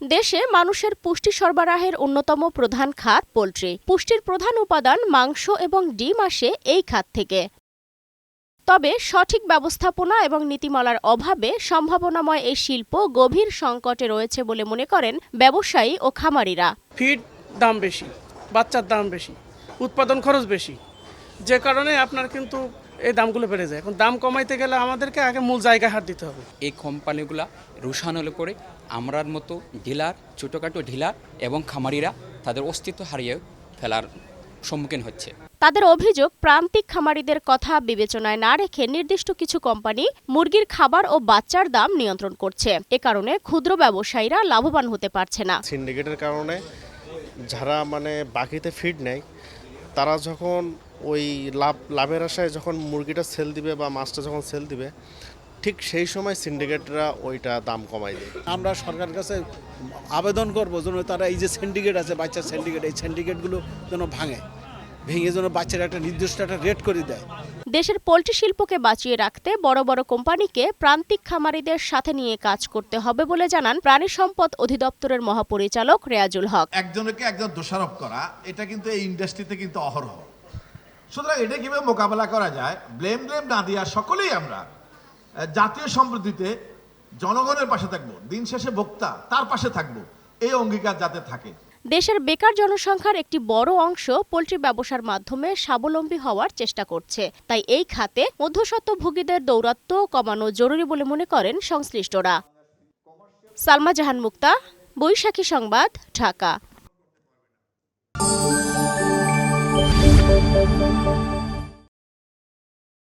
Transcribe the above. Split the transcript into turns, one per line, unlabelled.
দেশে মানুষের পুষ্টি সরবরাহের অন্যতম প্রধান খাত পোলট্রি। পুষ্টির প্রধান উপাদান মাংস এবং ডিম আসে এই খাত থেকে। তবে সঠিক ব্যবস্থাপনা এবং নীতিমালার অভাবে সম্ভাবনাময় এই শিল্প গভীর সংকটে রয়েছে বলে মনে করেন ব্যবসায়ী ও খামারিরা।
ফিড দাম বেশি, বাচ্চার দাম বেশি, উৎপাদন খরচ বেশি। যে কারণে আপনার কিন্তু এই দামগুলো বেড়ে যায়। এখন দাম কমাইতে গেলে আমাদেরকে আগে মূল জায়গায় হাত দিতে হবে।
এই কোম্পানিগুলা রুশানলে করে আমরার মতো ডিলার ছোটোখাটো ডিলার এবং খামারিরা তাদের অস্তিত্ব হারিয়ে ফেলার সম্মুখীন হচ্ছে।
তাদের অভিযোগ প্রান্তিক খামারিদের কথা বিবেচনায় না রেখে নির্দিষ্ট কিছু কোম্পানি মুরগির খাবার ও বাচ্চার দাম নিয়ন্ত্রণ করছে। এ কারণে ক্ষুদ্র ব্যবসায়ীরা লাভবান হতে পারছে না।
সিন্ডিকেটের কারণে যারা মানে বাকিতে ফিড নেয় তারা যখন ওই লাভ, লাভের আশায় যখন মুরগিটা সেল দিবে বা মাছটা যখন সেল দিবে, ঠিক সেই সময় সিন্ডিকেটরা ওইটা দাম কমাই দেয়।
আমরা সরকারের কাছে আবেদন করব যেন তারা এই যে সিন্ডিকেট আছে বাচ্চার সিন্ডিকেট এই সিন্ডিকেটগুলো যেন ভাঙে। ভেঙে যেন বাচ্চারা একটা নির্দিষ্ট একটা রেট করে দেয়।
দেশের পোলট্রি শিল্পকে বাঁচিয়ে রাখতে বড় বড় কোম্পানিকে প্রান্তিক খামারিদের সাথে নিয়ে কাজ করতে হবে বলে জানান প্রাণী সম্পদ অধিদপ্তরের মহাপরিচালক রেয়াজুল হক।
একজনকে একজন দোষারোপ করা এটা কিন্তু এই ইন্ডাস্ট্রিতে কিন্তু অহরহ। সুতরাং এটা কীভাবে মোকাবেলা করা যায় ব্লেম ব্লেম না দিয়া সকলেই আমরা জাতীয় সমৃদ্ধিতে জনগণের পাশে থাকব দিন শেষে ভোক্তা তার পাশে থাকব এই অঙ্গীকার যাতে থাকে।
দেশের বেকার জনসংখ্যার একটি বড় অংশ পোলট্রি ব্যবসার মাধ্যমে স্বাবলম্বী হওয়ার চেষ্টা করছে। তাই এই খাতে মধ্যস্বত্বভোগীদের দৌরাত্ম্য কমানো জরুরি বলে মনে করেন সংশ্লিষ্টরা। সালমা জাহান মুক্তা, বৈশাখী সংবাদ, ঢাকা।